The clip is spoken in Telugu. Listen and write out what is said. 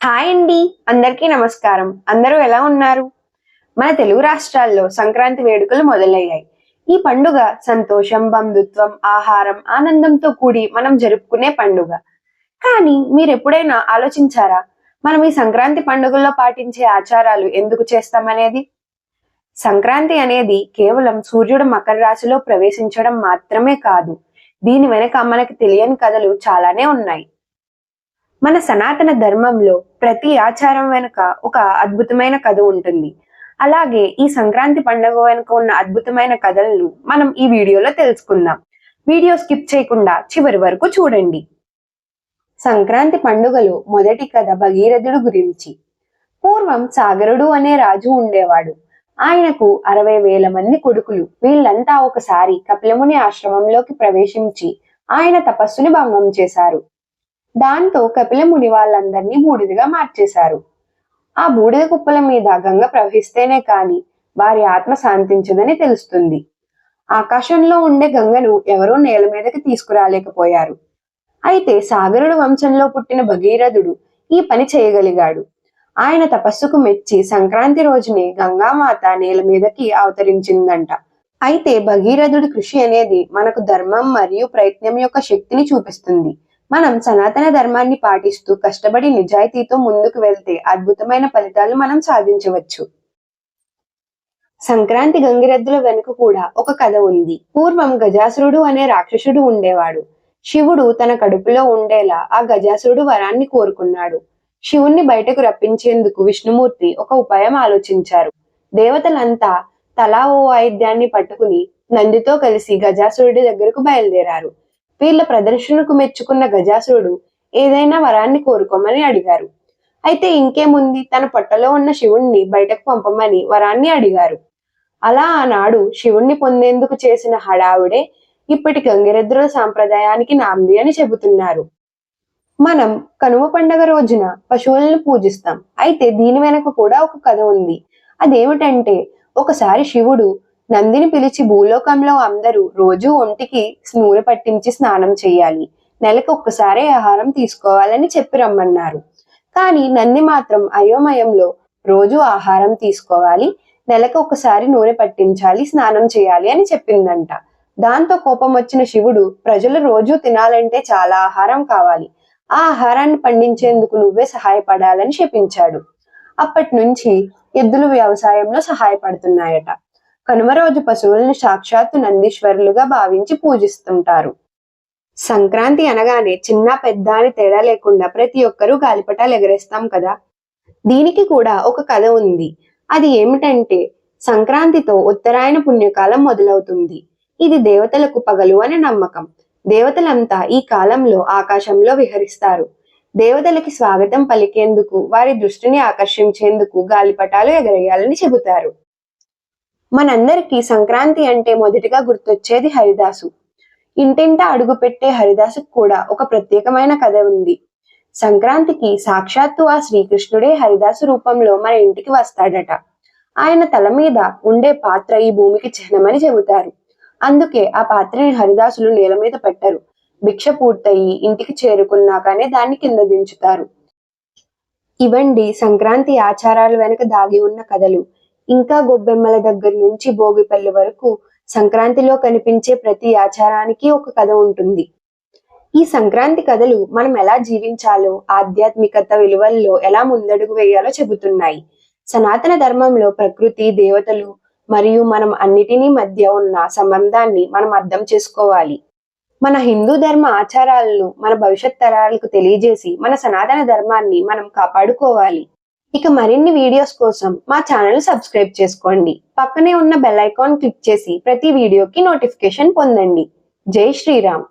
హాయ్ అండి అందరికీ నమస్కారం. అందరూ ఎలా ఉన్నారు? మన తెలుగు రాష్ట్రాల్లో సంక్రాంతి వేడుకలు మొదలయ్యాయి. ఈ పండుగ సంతోషం బంధుత్వం ఆహారం ఆనందంతో కూడి మనం జరుపుకునే పండుగ. కానీ మీరు ఎప్పుడైనా ఆలోచించారా మనం ఈ సంక్రాంతి పండుగల్లో పాటించే ఆచారాలు ఎందుకు చేస్తామనేది? సంక్రాంతి అనేది కేవలం సూర్యుడు మకర రాశిలో ప్రవేశించడం మాత్రమే కాదు దీని వెనక మనకి తెలియని కథలు చాలానే ఉన్నాయి. మన సనాతన ధర్మంలో ప్రతి ఆచారం వెనుక ఒక అద్భుతమైన కథ ఉంటుంది. అలాగే ఈ సంక్రాంతి పండుగ వెనుక ఉన్న అద్భుతమైన కథలను మనం ఈ వీడియోలో తెలుసుకుందాం. వీడియో స్కిప్ చేయకుండా చివరి వరకు చూడండి. సంక్రాంతి పండుగలో మొదటి కథ భగీరథుడు గురించి. పూర్వం సాగరుడు అనే రాజు ఉండేవాడు. ఆయనకు అరవై వేల మంది కొడుకులు. వీళ్ళంతా ఒకసారి కపిలముని ఆశ్రమంలోకి ప్రవేశించి ఆయన తపస్సుని భంగం చేశారు. దాంతో కపిల ముని వాళ్ళందరినీ బూడిదగా మార్చేశారు. ఆ బూడిద కుప్పల మీద గంగ ప్రవహిస్తేనే కాని వారి ఆత్మ శాంతించదని తెలుస్తుంది. ఆకాశంలో ఉండే గంగను ఎవరూ నేల మీదకి తీసుకురాలేకపోయారు. అయితే సాగరుడు వంశంలో పుట్టిన భగీరథుడు ఈ పని చేయగలిగాడు. ఆయన తపస్సుకు మెచ్చి సంక్రాంతి రోజునే గంగామాత నేల మీదకి అవతరించిందంట. అయితే భగీరథుడి కృషి అనేది మనకు ధర్మం మరియు ప్రయత్నం యొక్క శక్తిని చూపిస్తుంది. మనం సనాతన ధర్మాన్ని పాటిస్తూ కష్టపడి నిజాయితీతో ముందుకు వెళ్తే అద్భుతమైన ఫలితాలు మనం సాధించవచ్చు. సంక్రాంతి గంగిరెద్దుల వెనుక కూడా ఒక కథ ఉంది. పూర్వం గజాసురుడు అనే రాక్షసుడు ఉండేవాడు. శివుడు తన కడుపులో ఉండేలా ఆ గజాసురుడు వరాన్ని కోరుకున్నాడు. శివుణ్ణి బయటకు రప్పించేందుకు విష్ణుమూర్తి ఒక ఉపాయం ఆలోచించారు. దేవతలంతా తలా ఓ వాయిద్యాన్ని పట్టుకుని నందితో కలిసి గజాసురుడి దగ్గరకు బయలుదేరారు. వీళ్ళ ప్రదర్శనకు మెచ్చుకున్న గజాసురుడు ఏదైనా వరాన్ని కోరుకోమని అడిగారు. అయితే ఇంకేముంది? తన పొట్టలో ఉన్న శివుణ్ణి బయటకు పంపమని వరాన్ని అడిగారు. అలా ఆనాడు శివుణ్ణి పొందేందుకు చేసిన హడావుడే ఇప్పటి గంగిరెద్దుల సాంప్రదాయానికి నాంది అని చెబుతున్నారు. మనం కనుమ పండగ రోజున పశువులను పూజిస్తాం. అయితే దీని వెనక కూడా ఒక కథ ఉంది. అదేమిటంటే ఒకసారి శివుడు నందిని పిలిచి భూలోకంలో అందరూ రోజు ఒంటికి నూనె పట్టించి స్నానం చేయాలి. నెలకు ఒక్కసారి ఆహారం తీసుకోవాలని చెప్పి రమ్మన్నారు. కానీ నంది మాత్రం అయోమయంలో రోజు ఆహారం తీసుకోవాలి నెలకు ఒకసారి నూనె పట్టించాలి స్నానం చేయాలి అని చెప్పిందంట. దాంతో కోపం వచ్చిన శివుడు ప్రజలు రోజు తినాలంటే చాలా ఆహారం కావాలి. ఆ ఆహారాన్ని పండించేందుకు నువ్వే సహాయపడాలని శపించాడు. అప్పటి నుంచి ఎద్దులు వ్యవసాయంలో సహాయపడుతున్నాయట. కనుమ రోజు పశువులను సాక్షాత్తు నందీశ్వరులుగా భావించి పూజిస్తుంటారు. సంక్రాంతి అనగానే చిన్న పెద్ద అని తేడా లేకుండా ప్రతి ఒక్కరూ గాలిపటాలు ఎగరేస్తాం కదా? దీనికి కూడా ఒక కథ ఉంది. అది ఏమిటంటే సంక్రాంతితో ఉత్తరాయణ పుణ్యకాలం మొదలవుతుంది. ఇది దేవతలకు పగలు అనే నమ్మకం. దేవతలంతా ఈ కాలంలో ఆకాశంలో విహరిస్తారు. దేవతలకి స్వాగతం పలికేందుకు వారి దృష్టిని ఆకర్షించేందుకు గాలిపటాలు ఎగరేయాలని చెబుతారు. మనందరికీ సంక్రాంతి అంటే మొదటిగా గుర్తొచ్చేది హరిదాసు. ఇంటింట అడుగు పెట్టే హరిదాసుకు కూడా ఒక ప్రత్యేకమైన కథ ఉంది. సంక్రాంతికి సాక్షాత్తు ఆ శ్రీకృష్ణుడే హరిదాసు రూపంలో మన ఇంటికి వస్తాడట. ఆయన తల మీద ఉండే పాత్ర ఈ భూమికి చిహ్నమని చెబుతారు. అందుకే ఆ పాత్రని హరిదాసులు నేల మీద పెట్టరు. భిక్ష పూర్తయి ఇంటికి చేరుకున్నాకనే దాన్ని కింద దించుతారు. ఇవండి సంక్రాంతి ఆచారాల వెనుక దాగి ఉన్న కథలు. ఇంకా గొబ్బెమ్మల దగ్గర నుంచి భోగిపల్లి వరకు సంక్రాంతిలో కనిపించే ప్రతి ఆచారానికి ఒక కథ ఉంటుంది. ఈ సంక్రాంతి కథలు మనం ఎలా జీవించాలో ఆధ్యాత్మికత విలువల్లో ఎలా ముందడుగు వేయాలో చెబుతున్నాయి. సనాతన ధర్మంలో ప్రకృతి దేవతలు మరియు మనం అన్నిటినీ మధ్య ఉన్న సంబంధాన్ని మనం అర్థం చేసుకోవాలి. మన హిందూ ధర్మ ఆచారాలను మన భవిష్యత్ తరాలకు తెలియజేసి మన సనాతన ధర్మాన్ని మనం కాపాడుకోవాలి. ఇక మరిన్ని వీడియోస్ కోసం మా ఛానల్ సబ్స్క్రైబ్ చేసుకోండి. పక్కనే ఉన్న బెల్ ఐకాన్ క్లిక్ చేసి ప్రతి వీడియోకి నోటిఫికేషన్ పొందండి. జై శ్రీరామ్.